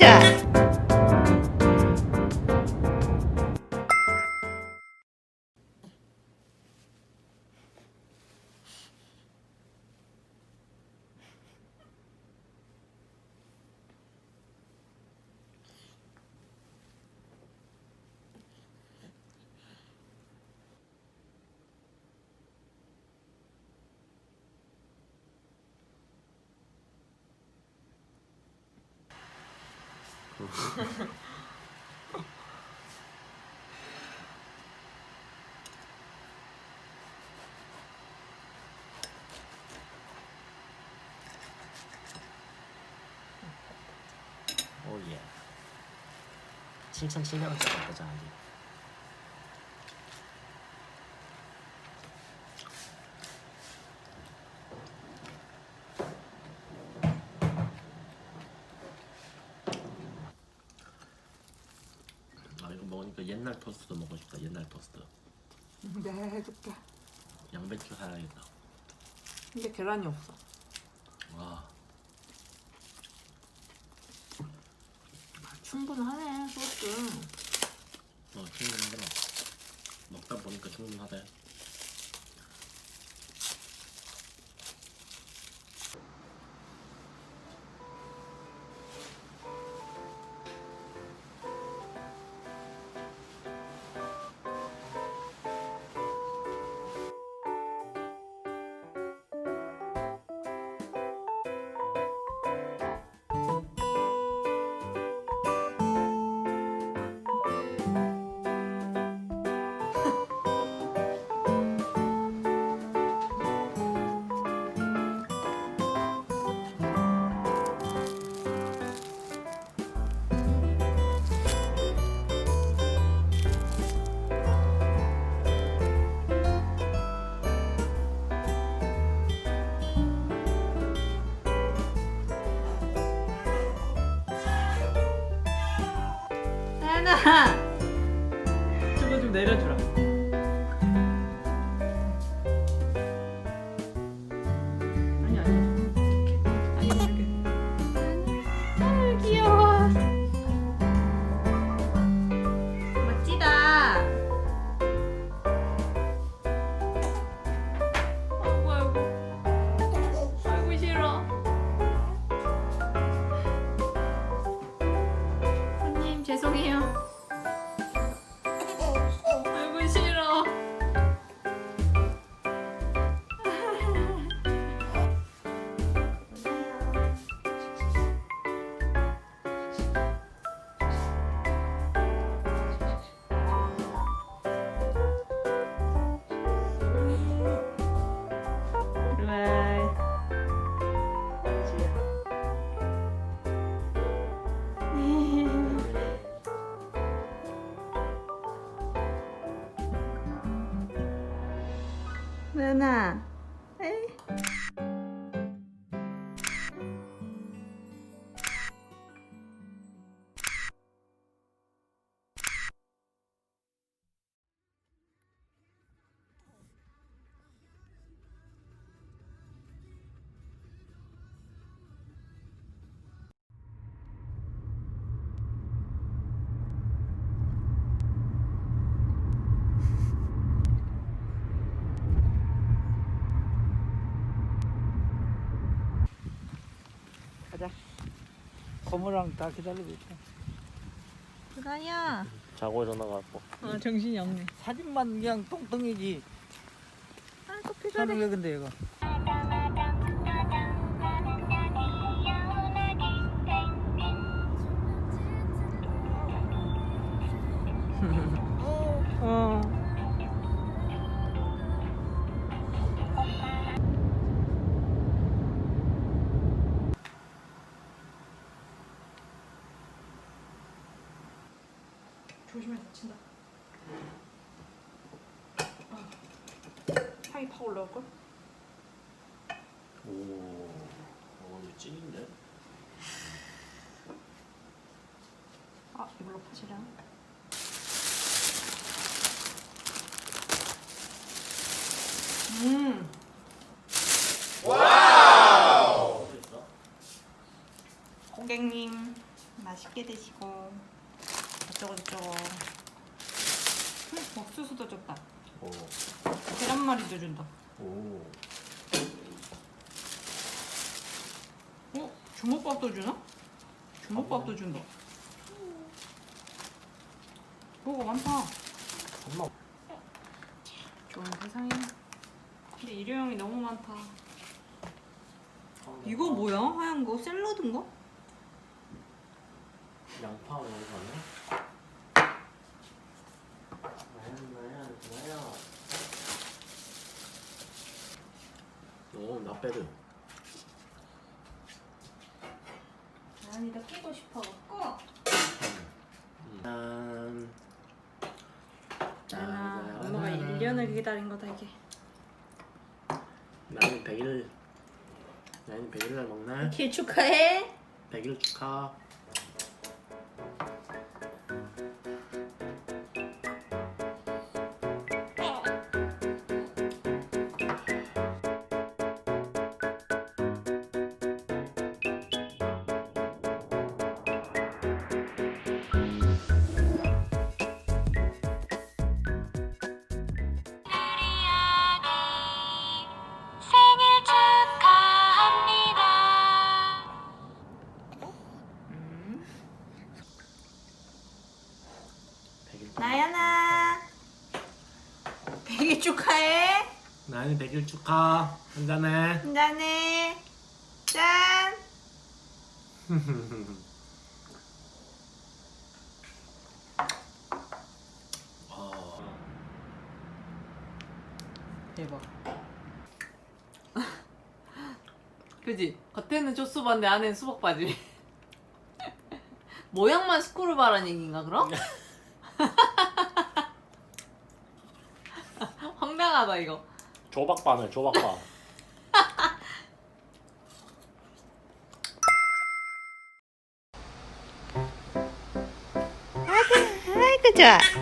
아 오예. 7,700원짜리 나쁘지 않은데 아 이거 먹으니까 옛날 토스트도 옛날 토스트 내가 해줄게. 양배추 사야겠다 근데 계란이 없어. 와 충분하네 소스. 어, 충분하더라 먹다 보니까 충분하대 Aham. 나나. 에 고모랑 다 기다리고 있다. 그다야. 자고 일어나가 갖고 아 정신이 없네. 사진만 그냥 똥똥이지. 아 커피 저는 왜 근데 이거? 조심해 다친다. 향이 팍 올라올 걸? 오, 어, 이거 찐인데? 아 이걸로 파시려나? 음. 어딨어? 고객님 맛있게 드시고 어쩌고 저쩌고 음, 옥수수도 줬다 오. 계란말이도 준다 오. 어? 주먹밥도 주나? 주먹밥도 준다 뭐가 많다 엄마. 좋은 세상에 근데 일회용이 너무 많다 이거 뭐야? 하얀 거? 샐러드인가? 양파 먹는 거 아니야 나야 나야. 오 나 빼드. 아니 나 끼고 싶어갖고 짠. 나나 엄마가 1년을 기다린 거다 이게 나는 100일. 나는 100일 날 먹네. 길 축하해 100일 축하. 100일 축하. 한잔해. 한잔해 짠 와. 대박. 그지? 겉에는 조수바인데 안에는 수박바지. 모양만 스쿠르바란 얘기인가 그럼? 황당하다 이거. 조박바네 조박바. 아이고 좋아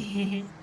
嘿嘿嘿